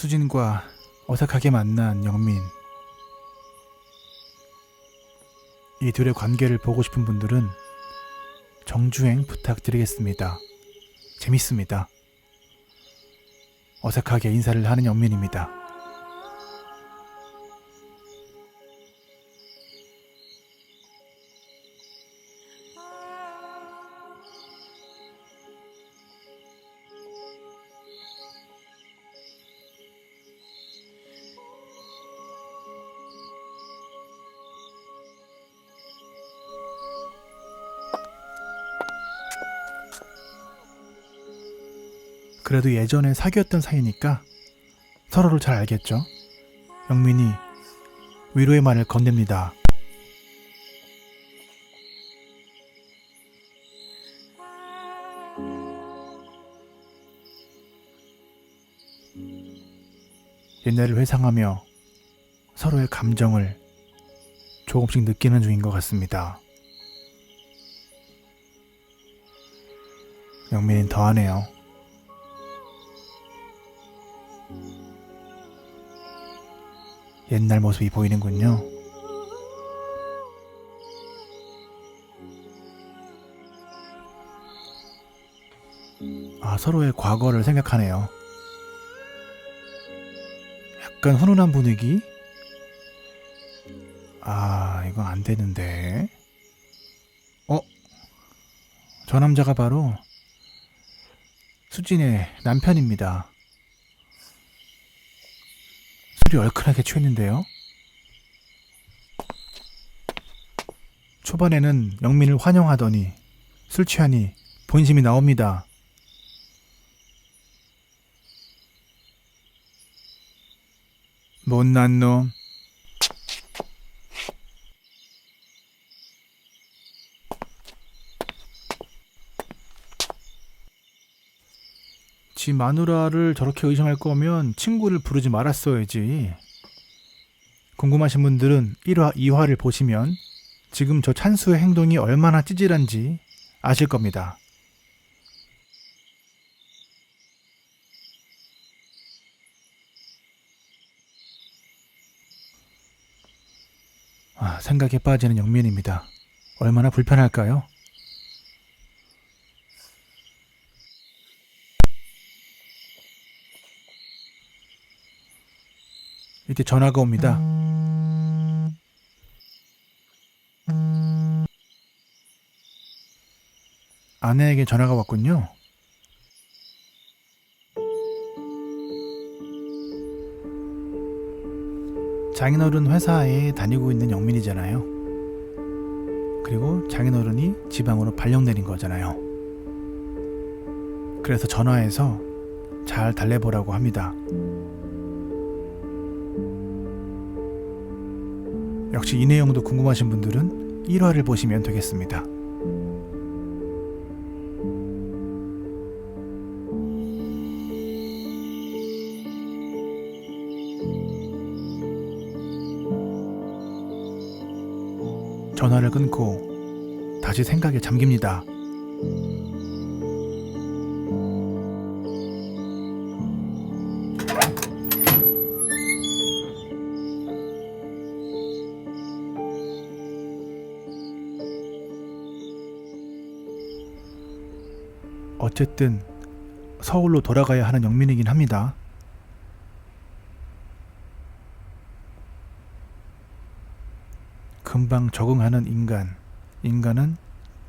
수진과 어색하게 만난 영민. 이 둘의 관계를 보고 싶은 분들은 정주행 부탁드리겠습니다. 재밌습니다. 어색하게 인사를 하는 영민입니다. 그래도 예전에 사귀었던 사이니까 서로를 잘 알겠죠? 영민이 위로의 말을 건넵니다. 옛날을 회상하며 서로의 감정을 조금씩 느끼는 중인 것 같습니다. 영민은 더하네요. 옛날 모습이 보이는군요. 아, 서로의 과거를 생각하네요. 약간 훈훈한 분위기? 아, 이거 안 되는데. 어? 저 남자가 바로 수진의 남편입니다. 술이 얼큰하게 취했는데요. 초반에는 영민을 환영하더니 술 취하니 본심이 나옵니다. 못난 놈. 지 마누라를 저렇게 의심할 거면 친구를 부르지 말았어야지. 궁금하신 분들은 1화, 2화를 보시면 지금 저 찬수의 행동이 얼마나 찌질한지 아실 겁니다. 아, 생각에 빠지는 영민입니다. 얼마나 불편할까요? 이때 전화가 옵니다. 아내에게 전화가 왔군요. 장인어른 회사에 다니고 있는 영민이잖아요. 그리고 장인어른이 지방으로 발령 내린 거잖아요. 그래서 전화해서 잘 달래보라고 합니다. 역시 이 내용도 궁금하신 분들은 1화를 보시면 되겠습니다. 전화를 끊고 다시 생각에 잠깁니다. 어쨌든 서울로 돌아가야 하는 영민이긴 합니다. 금방 적응하는 인간. 인간은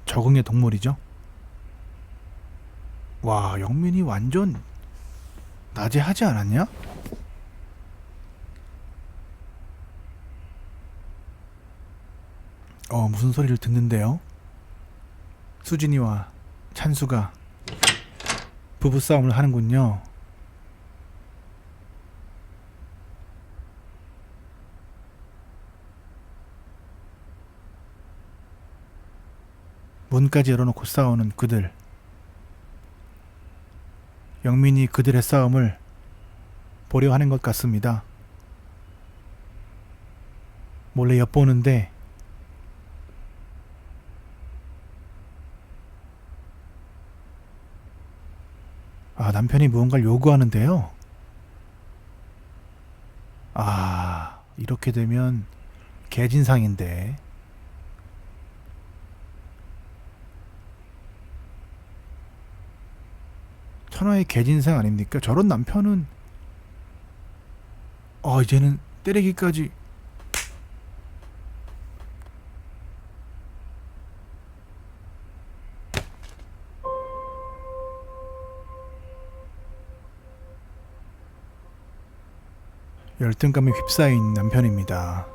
적응의 동물이죠. 와, 영민이 완전 낮에 하지 않았냐? 어, 무슨 소리를 듣는데요? 수진이와 찬수가 부부싸움을 하는군요. 문까지 열어놓고 싸우는 그들. 영민이 그들의 싸움을 보려 하는 것 같습니다. 몰래 엿보는데 아, 남편이 무언가를 요구하는데요. 아, 이렇게 되면 개진상인데. 천하의 개진상 아닙니까? 저런 남편은, 아, 이제는 때리기까지 열등감에 휩싸인 남편입니다.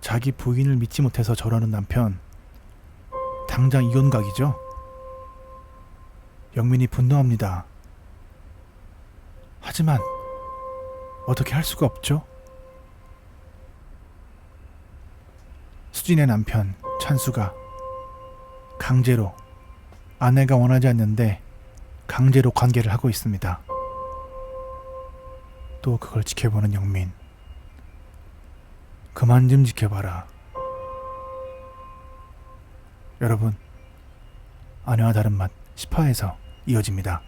자기 부인을 믿지 못해서 저러는 남편. 당장 이혼각이죠. 영민이 분노합니다. 하지만 어떻게 할 수가 없죠? 수진의 남편 찬수가 강제로 아내가 원하지 않는데 강제로 관계를 하고 있습니다. 또 그걸 지켜보는 영민. 그만 좀 지켜봐라. 여러분, 아내와 다른 맛 10화에서 이어집니다.